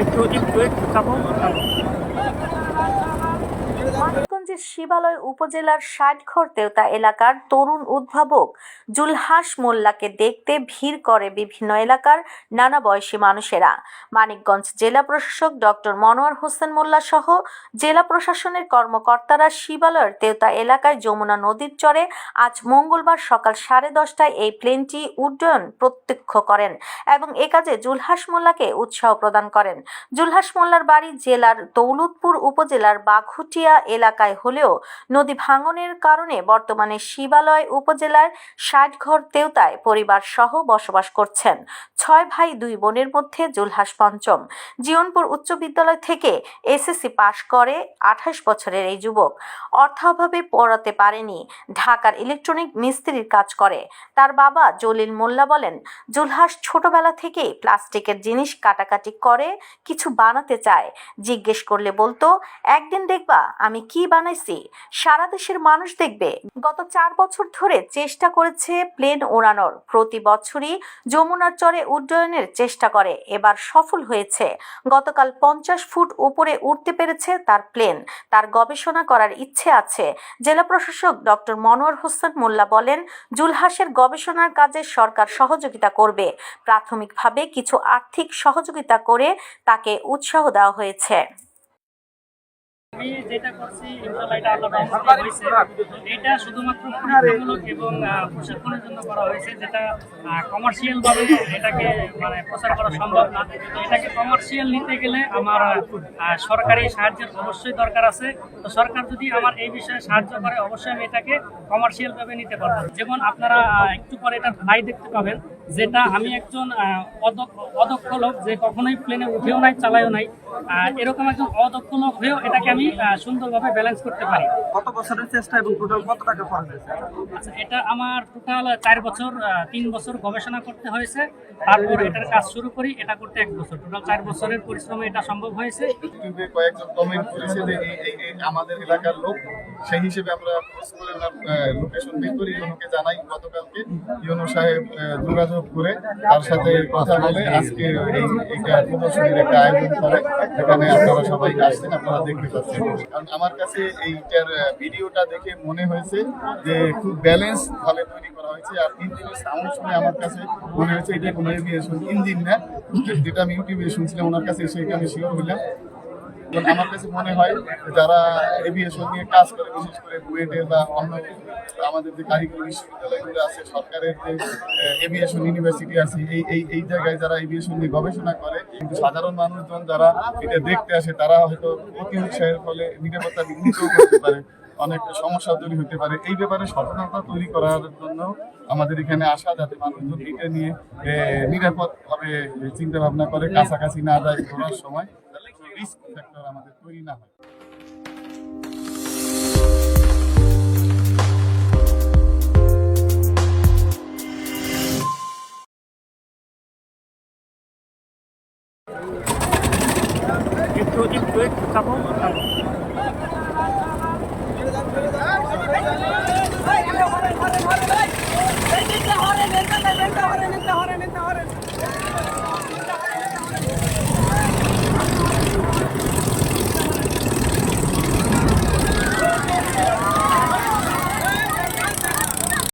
একটু একটু একটু থাকুন মানিকগঞ্জের শিবালয় উপজেলার ষাটঘর তেওতা এলাকার তরুণ উদ্ভাবক জুলহাস মোল্লাকে দেখতে ভিড় করে বিভিন্ন এলাকার নানা বয়সী মানুষেরা। মানিকগঞ্জ জেলা প্রশাসক ডক্টর মনোয়ার হোসেন মোল্লা সহ জেলা প্রশাসনের কর্মকর্তারা শিবালয়ের তেওতা এলাকায় যমুনা নদীর চরে আজ মঙ্গলবার সকাল সাড়ে দশটায় এই প্লেনটি উড্ডয়ন প্রত্যক্ষ করেন এবং এ কাজে জুলহাস মোল্লাকে উৎসাহ প্রদান করেন। জুলহাস মোল্লার বাড়ি জেলার দৌলতপুর উপজেলার বাঘুটিয়া এলাকায় হলেও নদী ভাঙনের কারণে বর্তমানে শিবালয় উপজেলার ষাট ঘর তেওতায় পরিবার সহ বসবাস করছেন। ছয় ভাই, দুই বোনের মধ্যে জুলহাস পঞ্চম। জীবনপুর উচ্চ বিদ্যালয় থেকে এসএসসি পাশ করে আঠাশ বছরের এই যুবক। অর্থাভাবে পড়াতে পারেনি। ঢাকার ইলেকট্রনিক মিস্ত্রির কাজ করে। তার বাবা জলিল মোল্লা বলেন, জুলহাস ছোটবেলা থেকেই প্লাস্টিকের জিনিস কাটাকাটি করে, কিছু বানাতে চায়। জিজ্ঞেস করলে বলতো, একদিন দেখবা আমি কি বানাইছি? সারা দেশের মানুষ দেখবে। গত চার বছর ধরে চেষ্টা করেছে প্লেন ওড়ানোর। প্রতি বছরই যমুনার চরে উড্ডয়নের চেষ্টা করে। এবার সফল হয়েছে। গতকাল পঞ্চাশ ফুট উপরে উঠতে পেরেছে তার প্লেন। তার গবেষণা করার ইচ্ছে আছে। জেলা প্রশাসক ডক্টর মনোয়ার হোসেন মোল্লা বলেন, জুলহাসের গবেষণার কাজে সরকার সহযোগিতা করবে। প্রাথমিকভাবে কিছু আর্থিক সহযোগিতা করে তাকে উৎসাহ দেওয়া হয়েছে। আমি যেটা করছি এটা হয়েছে। এটা শুধুমাত্র পরীক্ষামূলক এবং প্রশিক্ষণের জন্য করা হয়েছে, যেটা কমার্শিয়াল ভাবে এটাকে মানে প্রচার করা সম্ভব না। এটাকে কমার্শিয়াল নিতে গেলে আমার সরকারি সাহায্যের অবশ্যই দরকার আছে। তো সরকার যদি আমার এই বিষয়ে সাহায্য করে, অবশ্যই আমি এটাকে কমার্শিয়াল ভাবে নিতে পারব। যেমন আপনারা একটু পরে এটা ফ্লাই দেখতে পাবেন। যেটা আমি একজন অদক্ষ লোক যে কখনোই প্লেনে উঠেও নাই চালায়ও নাই এরকম একজন অদক্ষ লোক হয়েও এটাকে আমি সুন্দরভাবে ব্যালেন্স করতে পারি। কত বছরের চেষ্টা এবং টোটাল কত টাকা খরচ হয়েছে? আচ্ছা এটা আমার টোটাল চার বছর তিন বছর গবেষণা করতে হয়েছে। তারপর এটার কাজ শুরু করি এটা করতে এক বছর। টোটাল চার বছরের পরিশ্রমে এটা সম্ভব হয়েছে। ইউটিউবে কয়েকজন কমেন্ট করেছে যে এই আমাদের এলাকার লোক সেই হিসেবে আমরা খোঁজ করে লোকেশন বের করি। ইউনোকে জানাই গতকালকে। ইউনো সাহেব আহ, যোগাযোগ করে তার সাথে কথা বলে আজকে প্রদর্শনীর একটা আয়োজন করে। এখানে আপনারা সবাই আসছেন, আপনারা দেখতে পাচ্ছেন। কারণ আমার কাছে এইটার ভিডিওটা দেখে মনে হয়েছে যে খুব ব্যালেন্স ভাবে তৈরি করা হয়েছে। আর ইঞ্জিনের সাউন্ড শুনে আমার কাছে মনে হয়েছে এটা কোনো ইঞ্জিন না। যেটা আমি ইউটিউবে শুনছিলাম, ওনার কাছে সেইটা আমি শিওর হইলাম। এবং আমার কাছে মনে হয় যারা এভিয়েশন নিয়ে কাজ করে, বিশেষ করে বুয়েটে বা অন্য আমাদের যে কারিগরি বিশ্ববিদ্যালয়গুলো আছে, সরকারের যে এভিয়েশন ইউনিভার্সিটি আছে, এই এই এই জায়গায় যারা এভিয়েশন নিয়ে গবেষণা করে, কিন্তু সাধারণ মানুষজন যারা এটা দেখতে আসে, তারা হয়তো অতি উৎসাহের ফলে নিরাপত্তা বিঘ্নিত করতে পারে অনেক সমস্যা তৈরি হতে পারে। এই ব্যাপারে সচেতনতা তৈরি করার জন্য আমাদের এখানে আসা, যাতে মানুষজন এটা নিয়ে নিরাপদ ভাবে চিন্তা ভাবনা করে, কাছাকাছি না যায় ঘোরার সময়। রিস্ক ফ্যাক্টর আমাদের তৈরি না হয়। প্রজেক্ট প্রজেক্ট স্থাপন